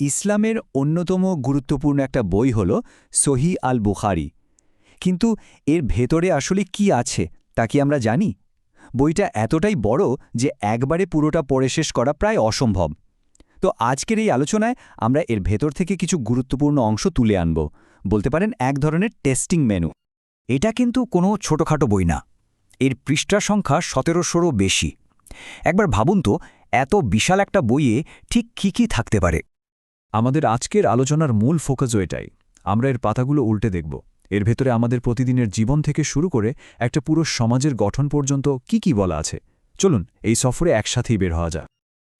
ইসলামের অন্যতম গুরুত্বপূর্ণ একটা বই হল সহি আল বুখারি। কিন্তু এর ভেতরে আসলে কি আছে তা কি আমরা জানি? বইটা এতটাই বড় যে একবারে পুরোটা পড়ে শেষ করা প্রায় অসম্ভব। তো আজকের এই আলোচনায় আমরা এর ভেতর থেকে কিছু গুরুত্বপূর্ণ অংশ তুলে আনব। বলতে পারেন এক ধরনের টেস্টিং মেনু। এটা কিন্তু কোনো ছোটখাটো বই না। এর পৃষ্ঠা সংখ্যা সতেরোশোরও বেশি। একবার ভাবুন তো, এত বিশাল একটা বইয়ে ঠিক কী কী থাকতে পারে? আমাদের আজকের আলোচনার মূল ফোকাসও এটাই। আমরা এর পাতাগুলো উল্টে দেখব। এর ভেতরে আমাদের প্রতিদিনের জীবন থেকে শুরু করে একটা পুরো সমাজের গঠন পর্যন্ত কি কি বলা আছে। চলুন, এই সফরে একসাথেই বের হওয়া যাক।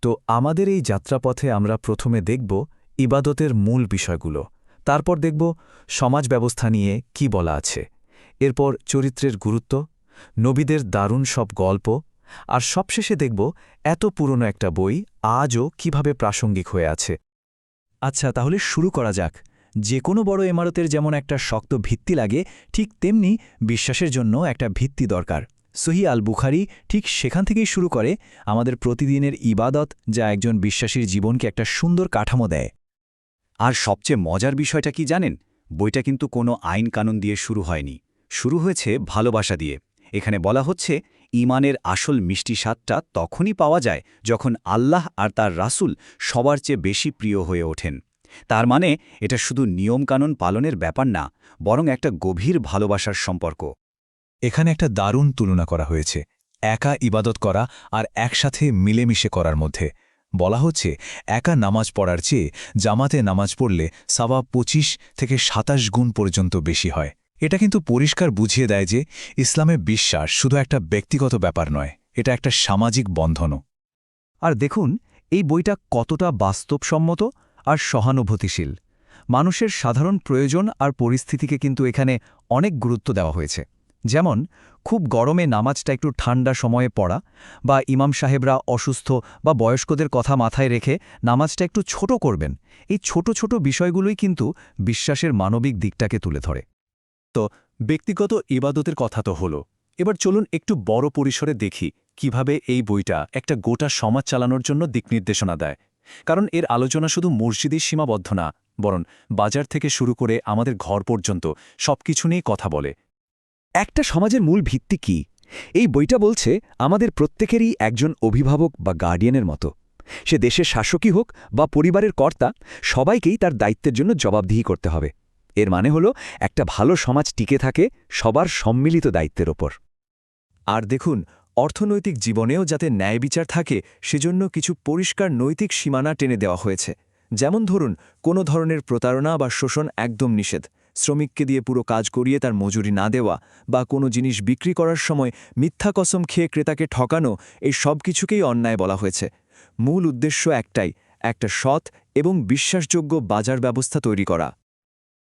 তো আমাদের এই যাত্রাপথে আমরা প্রথমে দেখব ইবাদতের মূল বিষয়গুলো। তারপর দেখব সমাজ ব্যবস্থা নিয়ে কি বলা আছে। এরপর চরিত্রের গুরুত্ব, নবীদের দারুণ সব গল্প, আর সবশেষে দেখব এত পুরনো একটা বই আজও কীভাবে প্রাসঙ্গিক হয়ে আছে। আচ্ছা তাহলে শুরু করা যাক। যে কোনো বড় ইমারতের যেমন একটা শক্ত ভিত্তি লাগে, ঠিক তেমনি বিশ্বাসের জন্য একটা ভিত্তি দরকার। সহি আল বুখারি ঠিক সেখান থেকেই শুরু করে, আমাদের প্রতিদিনের ইবাদত যা একজন বিশ্বাসীর জীবনকে একটা সুন্দর কাঠামো দেয়। আর সবচেয়ে মজার বিষয়টা কি জানেন? বইটা কিন্তু কোনো আইন কানুন দিয়ে শুরু হয়নি। শুরু হয়েছে ভালোবাসা দিয়ে। এখানে বলা হচ্ছে ইমানের আসল মিষ্টি স্বাদটা তখনই পাওয়া যায় যখন আল্লাহ আর তার রাসূল সবার চেয়ে বেশি প্রিয় হয়ে ওঠেন। তার মানে এটা শুধু নিয়মকানুন পালনের ব্যাপার না, বরং একটা গভীর ভালোবাসার সম্পর্ক। এখানে একটা দারুণ তুলনা করা হয়েছে, একা ইবাদত করা আর একসাথে মিলেমিশে করার মধ্যে। বলা হচ্ছে, একা নামাজ পড়ার চেয়ে জামাতে নামাজ পড়লে সাবা পঁচিশ থেকে সাতাশ গুণ পর্যন্ত বেশি হয়। এটা কিন্তু পরিষ্কার বুঝিয়ে দেয় যে ইসলামে বিশ্বাস শুধু একটা ব্যক্তিগত ব্যাপার নয়, এটা একটা সামাজিক বন্ধনও। আর দেখুন, এই বইটা কতটা বাস্তবসম্মত আর সহানুভূতিশীল। মানুষের সাধারণ প্রয়োজন আর পরিস্থিতিকে কিন্তু এখানে অনেক গুরুত্ব দেওয়া হয়েছে। যেমন, খুব গরমে নামাজটা একটু ঠান্ডা সময়ে পড়া বা ইমাম সাহেবরা অসুস্থ বা বয়স্কদের কথা মাথায় রেখে নামাজটা একটু ছোট করবেন। এই ছোট ছোট বিষয়গুলোই কিন্তু বিশ্বাসের মানবিক দিকটাকে তুলে ধরে। তো ব্যক্তিগত ইবাদতের কথা তো হলো। এবার চলুন একটু বড় পরিসরে দেখি কীভাবে এই বইটা একটা গোটা সমাজ চালানোর জন্য দিকনির্দেশনা দেয়। কারণ এর আলোচনা শুধু মসজিদের সীমাবদ্ধ না, বরং বাজার থেকে শুরু করে আমাদের ঘর পর্যন্ত সবকিছু নিয়ে কথা বলে। একটা সমাজের মূল ভিত্তি কি? এই বইটা বলছে আমাদের প্রত্যেকেরই একজন অভিভাবক বা গার্ডিয়ানের মতো। সে দেশের শাসকই হোক বা পরিবারের কর্তা, সবাইকেই তার দায়িত্বের জন্য জবাবদিহি করতে হবে। এর মানে হল, একটা ভালো সমাজ টিকে থাকে সবার সম্মিলিত দায়িত্বের ওপর। আর দেখুন, অর্থনৈতিক জীবনেও যাতে ন্যায় বিচার থাকে, সেজন্য কিছু পরিষ্কার নৈতিক সীমানা টেনে দেওয়া হয়েছে। যেমন ধরুন, কোনো ধরনের প্রতারণা বা শোষণ একদম নিষেধ। শ্রমিককে দিয়ে পুরো কাজ করিয়ে তার মজুরি না দেওয়া বা কোনো জিনিস বিক্রি করার সময় মিথ্যা কসম খেয়ে ক্রেতাকে ঠকানো, এই সব কিছুকেই অন্যায় বলা হয়েছে। মূল উদ্দেশ্য একটাই, একটা সৎ এবং বিশ্বাসযোগ্য বাজার ব্যবস্থা তৈরি করা।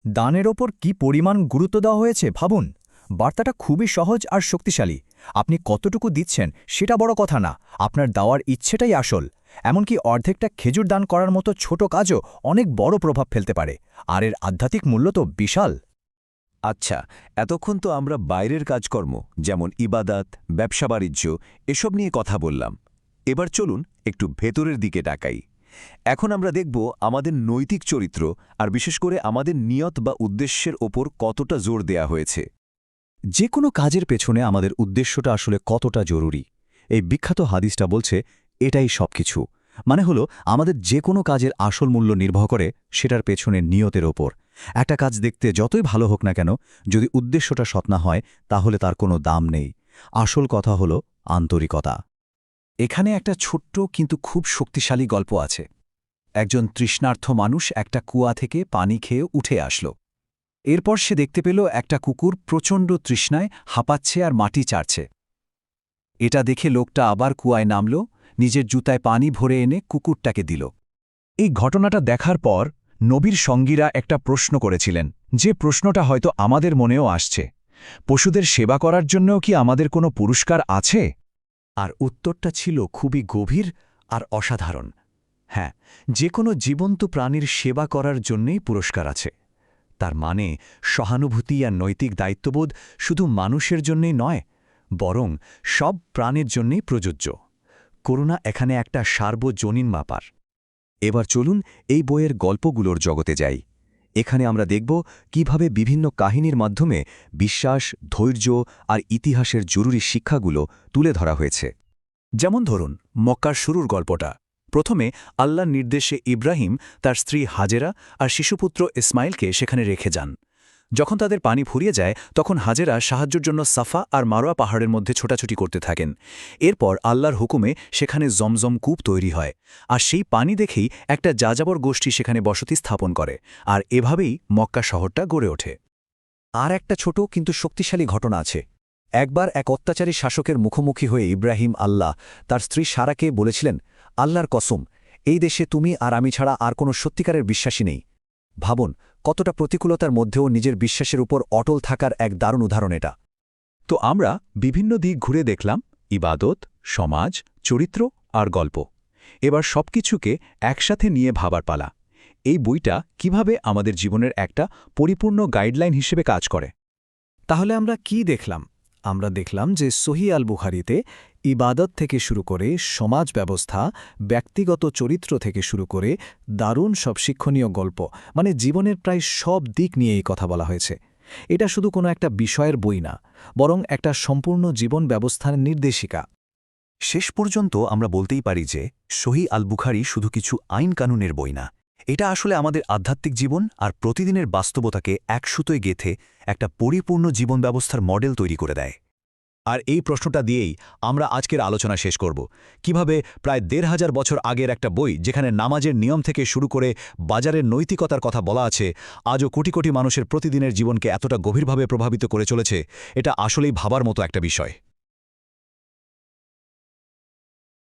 দানের ওপর কি পরিমাণ গুরুত্ব দেওয়া হয়েছে, ভাবুন। বার্তাটা খুবই সহজ আর শক্তিশালী। আপনি কতটুকু দিচ্ছেন, সেটা বড় কথা না। আপনার দেওয়ার ইচ্ছেটাই আসল। এমনকি অর্ধেকটা খেজুর দান করার মতো ছোট কাজও অনেক বড় প্রভাব ফেলতে পারে। আর এর আধ্যাত্মিক মূল্য তো বিশাল। আচ্ছা এতক্ষণ তো আমরা বাইরের কাজকর্ম, যেমন ইবাদাত, ব্যবসা বাণিজ্য, এসব নিয়ে কথা বললাম। এবার চলুন একটু ভেতরের দিকে ডাকাই এখন আমরা দেখব আমাদের নৈতিক চরিত্র আর বিশেষ করে আমাদের নিয়ত বা উদ্দেশ্যের ওপর কতটা জোর দেয়া হয়েছে। যে কোনো কাজের পেছনে আমাদের উদ্দেশ্যটা আসলে কতটা জরুরি। এই বিখ্যাত হাদিসটা বলছে, এটাই সবকিছু। মানে হলো, আমাদের যে কোনো কাজের আসল মূল্য নির্ভর করে, সেটার পেছনে নিয়তের ওপর। একটা কাজ দেখতে যতই ভালো হোক না কেন, যদি উদ্দেশ্যটা সৎ হয়, তাহলে তার কোনো দাম নেই। আসল কথা হলো, আন্তরিকতা। এখানে একটা ছোট্ট কিন্তু খুব শক্তিশালী গল্প আছে। একজন তৃষ্ণার্থ মানুষ একটা কুয়া থেকে পানি খেয়ে উঠে আসল। এরপর সে দেখতে পেল একটা কুকুর প্রচণ্ড তৃষ্ণায় হাঁপাচ্ছে আর মাটি চাড়ছে। এটা দেখে লোকটা আবার কুয়ায় নামল, নিজের জুতায় পানি ভরে এনে কুকুরটাকে দিল। এই ঘটনাটা দেখার পর নবীর সঙ্গীরা একটা প্রশ্ন করেছিলেন, যে প্রশ্নটা হয়তো আমাদের মনেও আসছে। পশুদের সেবা করার জন্যও কি আমাদের কোনো পুরস্কার আছে? আর উত্তরটা ছিল খুবই গভীর আর অসাধারণ। হ্যাঁ যে কোনো জীবন্ত প্রাণীর সেবা করার জন্যেই পুরস্কার আছে। তার মানে সহানুভূতি আর নৈতিক দায়িত্ববোধ শুধু মানুষের জন্যেই নয়, বরং সব প্রাণের জন্যেই প্রযোজ্য। করুণা এখানে একটা সার্বজনীন মাপার। এবার চলুন এই বইয়ের গল্পগুলোর জগতে যাই। এখানে আমরা দেখব কীভাবে বিভিন্ন কাহিনীর মাধ্যমে বিশ্বাস, ধৈর্য আর ইতিহাসের জরুরি শিক্ষাগুলো তুলে ধরা হয়েছে। যেমন ধরুন, মক্কার শুরুর গল্পটা। প্রথমে আল্লাহর নির্দেশে ইব্রাহিম তার স্ত্রী হাজেরা আর শিশুপুত্র ইসমাইলকে সেখানে রেখে যান। যখন তাদের পানি ফুরিয়ে যায়, তখন হাজেরা সাহায্যের জন্য সাফা আর মারোয়া পাহাড়ের মধ্যে ছোটাছুটি করতে থাকেন। এরপর আল্লাহর হুকুমে সেখানে জমজম কূপ তৈরি হয়, আর সেই পানি দেখেই একটা যাযাবর গোষ্ঠী সেখানে বসতি স্থাপন করে, আর এভাবেই মক্কা শহরটা গড়ে ওঠে। আর একটা ছোট কিন্তু শক্তিশালী ঘটনা আছে। একবার এক অত্যাচারী শাসকের মুখোমুখি হয়ে ইব্রাহিম আল্লাহ তার স্ত্রী সারাকে বলেছিলেন, আল্লাহর কসম, এই দেশে তুমি আর আমি ছাড়া আর কোনো সত্যিকারের বিশ্বাসী নেই। ভাবুন কতটা প্রতিকূলতার মধ্যেও নিজের বিশ্বাসের উপর অটল থাকার এক দারুণ উদাহরণ এটা। তো আমরা বিভিন্ন দিক ঘুরে দেখলাম, ইবাদত, সমাজ, চরিত্র আর গল্প। এবার সবকিছুকে একসাথে নিয়ে ভাবার পালা। এই বইটা কীভাবে আমাদের জীবনের একটা পরিপূর্ণ গাইডলাইন হিসেবে কাজ করে? তাহলে আমরা কি দেখলাম? আমরা দেখলাম যে সহি আল বুখারিতে ইবাদত থেকে শুরু করে সমাজ ব্যবস্থা, ব্যক্তিগত চরিত্র থেকে শুরু করে দারুণ সব শিক্ষণীয় গল্প মানে জীবনের প্রায় সব দিক নিয়ে এই কথা বলা হয়েছে। এটা শুধু কোনো একটা বিষয়ের বই না, বরং একটা সম্পূর্ণ জীবন ব্যবস্থার নির্দেশিকা। শেষ পর্যন্ত আমরা বলতেই পারি যে, সহি আল বুখারি শুধু কিছু আইন কানুনের বই না। এটা আসলে আমাদের আধ্যাত্মিক জীবন আর প্রতিদিনের বাস্তবতাকে একসুতোয় গেথে একটা পরিপূর্ণ জীবন ব্যবস্থার মডেল তৈরি করে দেয়। আর এই প্রশ্নটা দিয়েই আমরা আজকের আলোচনা শেষ করব। কীভাবে প্রায় দেড় হাজার বছর আগের একটা বই যেখানে নামাজের নিয়ম থেকে শুরু করে বাজারের নৈতিকতার কথা বলা আছে, আজও কোটি কোটি মানুষের প্রতিদিনের জীবনকে এতটা গভীরভাবে প্রভাবিত করে চলেছে, এটা আসলেই ভাবার মতো একটা বিষয়।